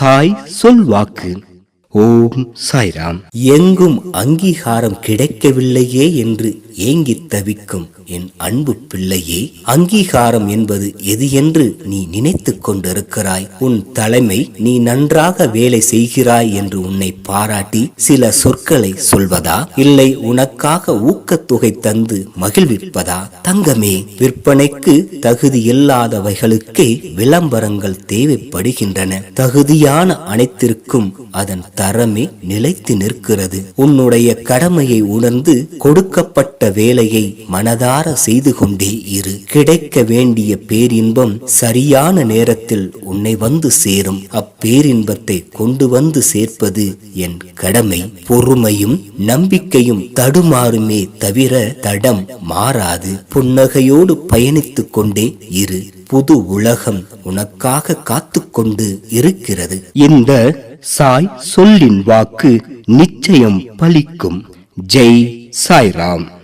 சாய் சொல்வாக்கு ஓம் சாய்ராம். எங்கும் அங்கீகாரம் கிடைக்கவில்லையே என்று ஏங்கி தவிக்கும் என் அன்பு பிள்ளையே அங்கீகாரம் என்பது எது என்று நீ நினைத்து கொண்டிருக்கிறாய்? உன் தலைமை நீ நன்றாக வேலை செய்கிறாய் என்று உன்னை பாராட்டி சில சொற்களை சொல்வதா? இல்லை உனக்காக ஊக்கத்தொகை தந்து மகிழ்விப்பதா? தங்கமே விற்பனைக்கு தகுதியில்லாதவைகளுக்கே விளம்பரங்கள் தேவைப்படுகின்றன. தகுதியான அனைத்திற்கும் அதன் தரமே நிலைத்து நிற்கிறது. உன்னுடைய கடமையை உணர்ந்து கொடுக்கப்பட்ட வேலையை மனதார செய்து கொண்டே இரு. கிடைக்க வேண்டிய பேரின்பம் சரியான நேரத்தில் உன்னை வந்து சேரும். அப்பேரின்பத்தை கொண்டு வந்து சேர்ப்பது என் கடமை. பொறுமையும் நம்பிக்கையும் தடுமாறுமே தவிர தடம் மாறாது. புன்னகையோடு பயணித்துக் கொண்டே இரு. புது உலகம் உனக்காக காத்து கொண்டு இருக்கிறது. இந்த சாய் சொல்லின் வாக்கு நிச்சயம் பலிக்கும். ஜெய் சாய்ராம்.